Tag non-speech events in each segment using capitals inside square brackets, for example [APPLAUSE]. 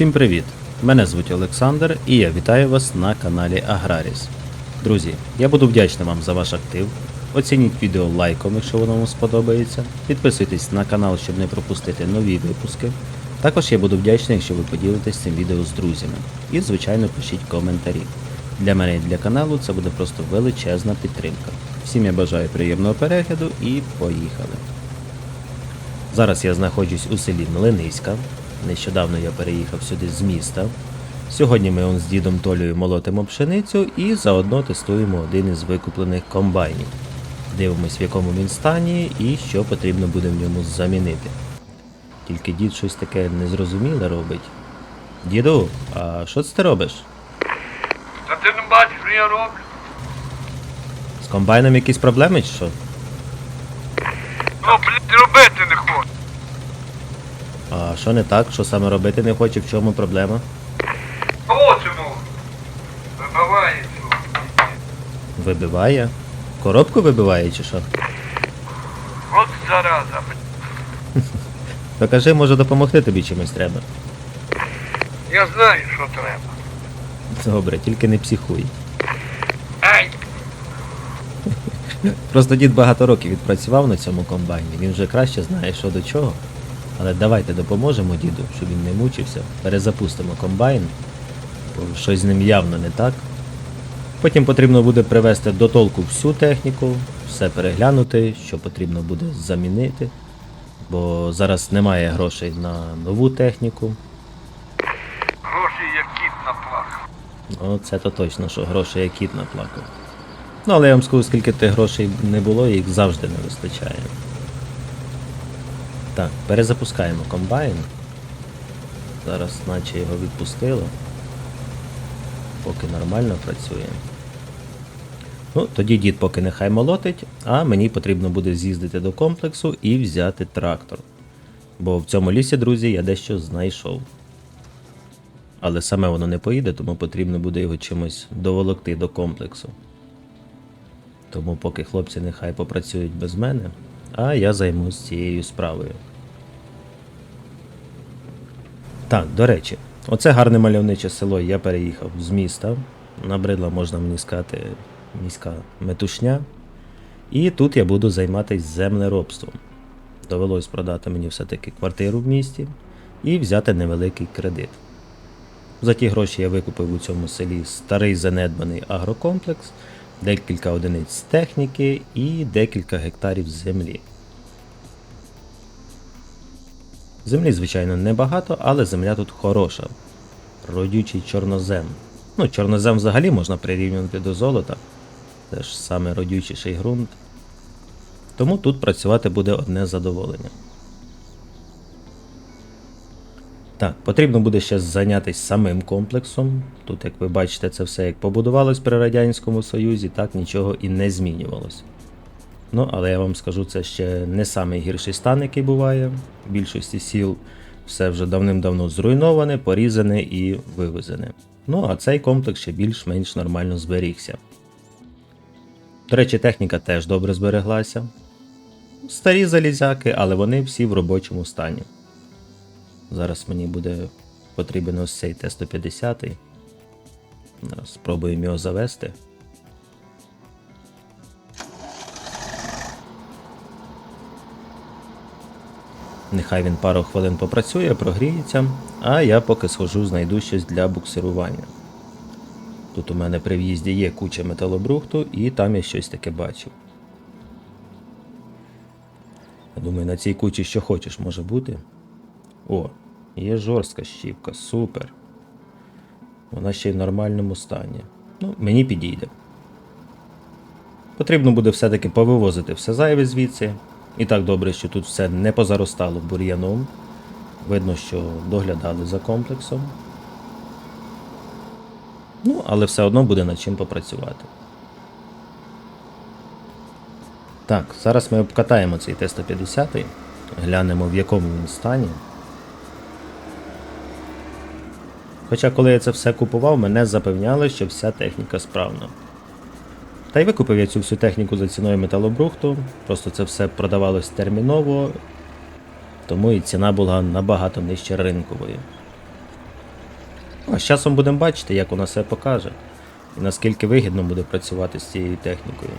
Всім привіт! Мене звуть Олександр і я вітаю вас на каналі Аграріс. Друзі, я буду вдячний вам за ваш актив. Оцініть відео лайком, якщо воно вам сподобається. Підписуйтесь на канал, щоб не пропустити нові випуски. Також я буду вдячний, якщо ви поділитесь цим відео з друзями. І, звичайно, пишіть коментарі. Для мене і для каналу це буде просто величезна підтримка. Всім я бажаю приємного перегляду і поїхали. Зараз я знаходжусь у селі Млиниська. Нещодавно я переїхав сюди з міста. Сьогодні ми он з дідом Толею молотимо пшеницю і заодно тестуємо один із викуплених комбайнів. Дивимось, в якому він стані і що потрібно буде в ньому замінити. Тільки дід щось таке незрозуміле робить. Діду, а що це ти робиш? Та ти не бачиш, що я роблю? З комбайном якісь проблеми чи що? Ну, блядь, робити не. А що не так? Що саме робити не хоче, в чому проблема? Хочемо. Вибиває цього. Вибиває? Коробку вибиває чи що? От зараза, [LAUGHS] блядь. Покажи, може допомогти тобі чимось треба. Я знаю, що треба. Добре, тільки не психуй. Ай! [LAUGHS] Просто дід багато років відпрацював на цьому комбайні, він вже краще знає, що до чого. Але давайте допоможемо діду, щоб він не мучився. Перезапустимо комбайн, бо щось з ним явно не так. Потім потрібно буде привести до толку всю техніку, все переглянути, що потрібно буде замінити. Бо зараз немає грошей на нову техніку. Гроші як кіт наплакав. Ну, це то точно, що грошей як кіт наплакав. Ну, але я вам скажу, скільки тих грошей не було, їх завжди не вистачає. Так, перезапускаємо комбайн. Зараз наче його відпустило. Поки нормально працює. Ну, тоді дід поки нехай молотить, а мені потрібно буде з'їздити до комплексу і взяти трактор. Бо в цьому лісі, друзі, я дещо знайшов. Але саме воно не поїде, тому потрібно буде його чимось доволокти до комплексу. Тому поки хлопці нехай попрацюють без мене, а я займусь цією справою. Так, до речі, оце гарне мальовниче село. Я переїхав з міста. Набридла, можна мені сказати, міська метушня. І тут я буду займатися землеробством. Довелось продати мені все-таки квартиру в місті і взяти невеликий кредит. За ті гроші я викупив у цьому селі старий занедбаний агрокомплекс, декілька одиниць техніки і декілька гектарів землі. Землі, звичайно, небагато, але земля тут хороша. Родючий чорнозем. Ну, чорнозем взагалі можна прирівнювати до золота. Це ж саме родючіший ґрунт. Тому тут працювати буде одне задоволення. Так, потрібно буде ще зайнятися самим комплексом. Тут, як ви бачите, це все як побудувалось при Радянському Союзі, так нічого і не змінювалось. Ну, але я вам скажу, це ще не самий гірший стан, який буває. В більшості сіл все вже давним-давно зруйноване, порізане і вивезене. Ну, а цей комплекс ще більш-менш нормально зберігся. До речі, техніка теж добре збереглася. Старі залізяки, але вони всі в робочому стані. Зараз мені буде потрібен ось цей Т-150. Зараз спробуємо його завести. Нехай він пару хвилин попрацює, прогріється, а я поки схожу, знайду щось для буксирування. Тут у мене при в'їзді є куча металобрухту, і там я щось таке бачив. Я думаю, на цій кучі що хочеш може бути. О, є жорстка щіпка, супер. Вона ще й в нормальному стані. Ну, мені підійде. Потрібно буде все-таки повивозити все зайве звідси. І так добре, що тут все не позаростало бур'яном. Видно, що доглядали за комплексом. Ну, але все одно буде над чим попрацювати. Так, зараз ми обкатаємо цей Т-150, глянемо в якому він стані. Хоча коли я це все купував, мене запевняли, що вся техніка справна. Та й викупив я цю всю техніку за ціною металобрухту, просто це все продавалось терміново, тому і ціна була набагато нижче ринкової. А з часом будемо бачити, як вона себе покаже, і наскільки вигідно буде працювати з цією технікою.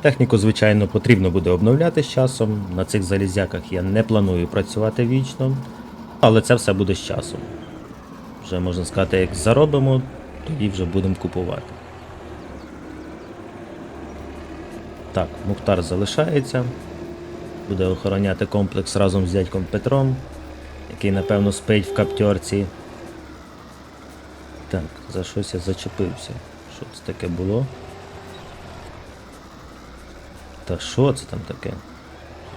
Техніку, звичайно, потрібно буде обновляти з часом. На цих залізяках я не планую працювати вічно, але це все буде з часом. Вже можна сказати, як заробимо, тоді вже будемо купувати. Так, Мухтар залишається. Буде охороняти комплекс разом з дядьком Петром, який, напевно, спить в каптерці. Так, за щось я зачепився. Що це таке було? Та що це там таке?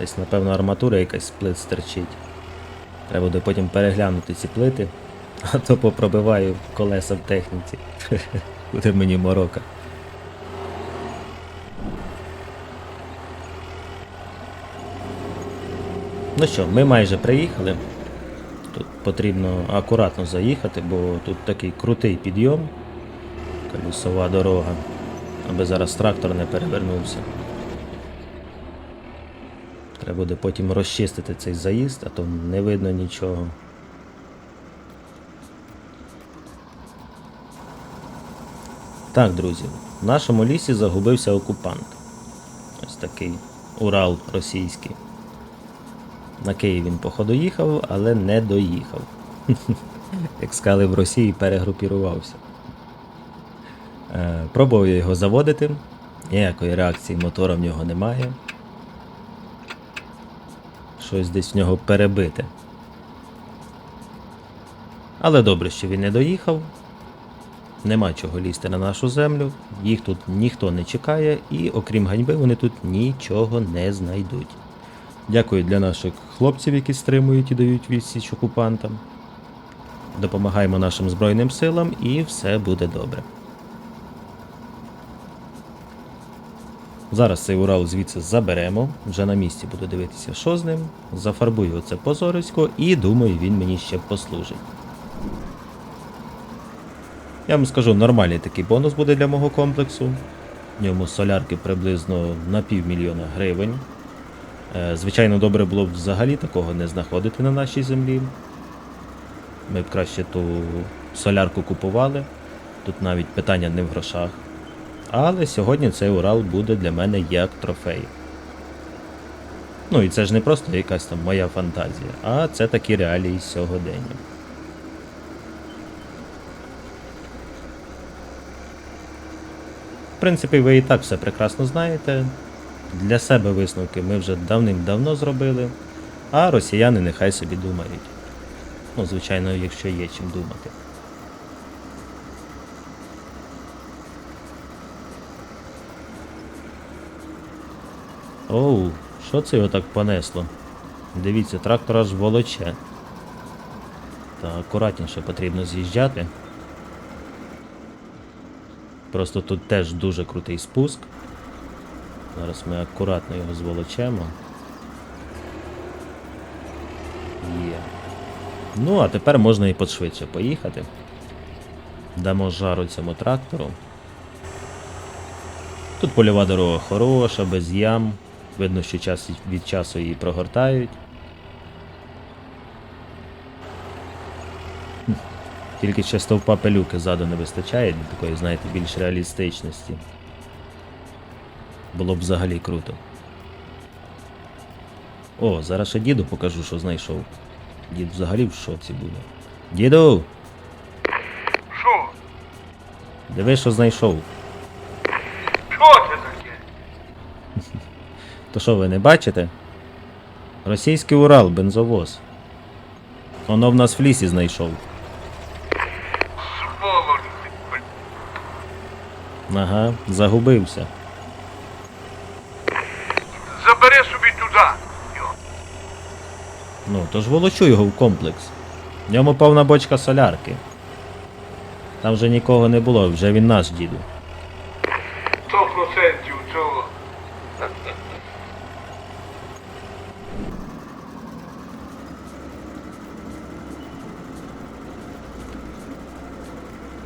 Десь, напевно, арматура якась з плит стерчить. Треба буде потім переглянути ці плити, а то попробиваю колеса в техніці. [LAUGHS] Буде мені морока. Ну що, ми майже приїхали. Тут потрібно акуратно заїхати, бо тут такий крутий підйом, колісова дорога, аби зараз трактор не перевернувся. Треба буде потім розчистити цей заїзд, а то не видно нічого. Так, друзі, в нашому лісі загубився окупант. Ось такий Урал російський. На Київ він походу їхав, але не доїхав. [LAUGHS] Як сказали в Росії, перегрупірувався. Е, пробував я його заводити. Ніякої реакції мотора в нього немає. Щось десь в нього перебите. Але добре, що він не доїхав. Нема чого лізти на нашу землю, їх тут ніхто не чекає, і окрім ганьби, вони тут нічого не знайдуть. Дякую для наших хлопців, які стримують і дають відсіч окупантам. Допомагаємо нашим Збройним силам і все буде добре. Зараз цей Урал звідси заберемо, вже на місці буду дивитися, що з ним. Зафарбую оце позорисько і думаю, він мені ще послужить. Я вам скажу, нормальний такий бонус буде для мого комплексу. В ньому солярки приблизно на півмільйона гривень. Е, Звичайно, добре було б взагалі такого не знаходити на нашій землі. Ми б краще ту солярку купували. Тут навіть питання не в грошах. Але сьогодні цей Урал буде для мене як трофей. Ну і це ж не просто якась там моя фантазія, а це такі реалії сьогодення. В принципі, ви і так все прекрасно знаєте. Для себе висновки ми вже давним-давно зробили, а росіяни нехай собі думають. Ну, звичайно, якщо є чим думати. Оу, що це його так понесло? Дивіться, трактор аж волоче. Та акуратніше потрібно з'їжджати. Просто тут теж дуже крутий спуск. Зараз ми акуратно його зволочемо. Є. Ну, а тепер можна і подшвидше поїхати. Дамо жару цьому трактору. Тут польова дорога хороша, без ям. Видно, що час від часу її прогортають. Тільки ще стовпа пилюки ззаду не вистачає для такої, знаєте, більш реалістичності. Було б взагалі круто. О, зараз ще діду покажу, що знайшов. Дід взагалі в шоці буде. Діду! Що? Диви, що знайшов. Що це таке? То що ви не бачите? Російський Урал, бензовоз. Воно в нас в лісі знайшов. Ага, загубився. Забери собі туди. Ну, то ж волочу його в комплекс. В ньому повна бочка солярки. Там вже нікого не було, вже він наш діду.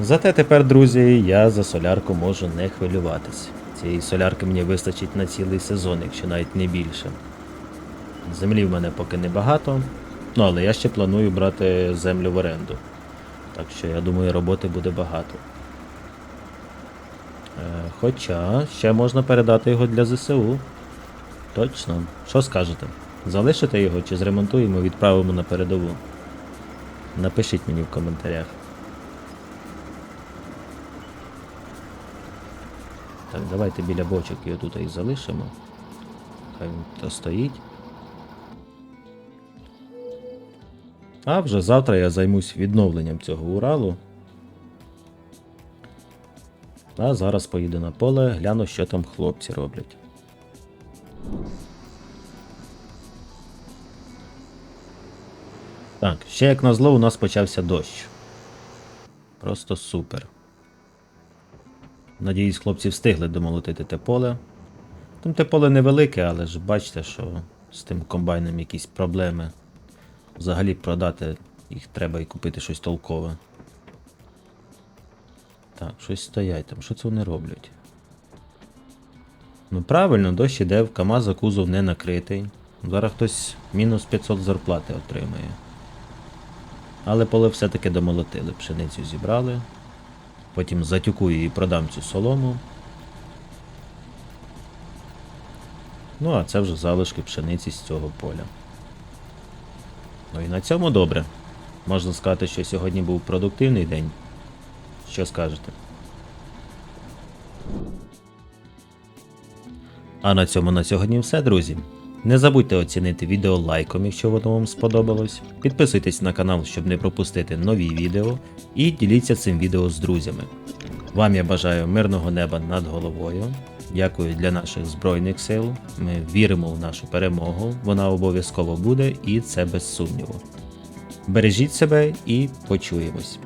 Зате тепер, друзі, я за солярку можу не хвилюватись. Цієї солярки мені вистачить на цілий сезон, якщо навіть не більше. Землі в мене поки небагато, ну але я ще планую брати землю в оренду. Так що я думаю, роботи буде багато. Е, хоча ще можна передати його для ЗСУ. Точно. Що скажете? Залишите його чи зремонтуємо відправимо на передову? Напишіть мені в коментарях. Так, давайте біля бочок його тут і залишимо. Хай він то стоїть. А вже завтра я займусь відновленням цього Уралу. А зараз поїду на поле, гляну, що там хлопці роблять. Так, ще як назло, у нас почався дощ. Просто супер. Надіюсь, хлопці встигли домолотити те поле. Там те поле невелике, але ж бачите, що з тим комбайном якісь проблеми. Взагалі продати їх треба і купити щось толкове. Так, щось стоять там. Що це вони роблять? Ну правильно, дощ іде, в КАМАЗа кузов не накритий. Зараз хтось мінус 500 зарплати отримає. Але поле все-таки домолотили. Пшеницю зібрали. Потім затюкую і продам цю солому. Ну, а це вже залишки пшениці з цього поля. Ну і на цьому добре. Можна сказати, що сьогодні був продуктивний день. Що скажете? А на цьому на сьогодні все, друзі. Не забудьте оцінити відео лайком, якщо воно вам сподобалось. Підписуйтесь на канал, щоб не пропустити нові відео, і діліться цим відео з друзями. Вам я бажаю мирного неба над головою. Дякую для наших Збройних сил. Ми віримо в нашу перемогу. Вона обов'язково буде, і це без сумніву. Бережіть себе і почуємось.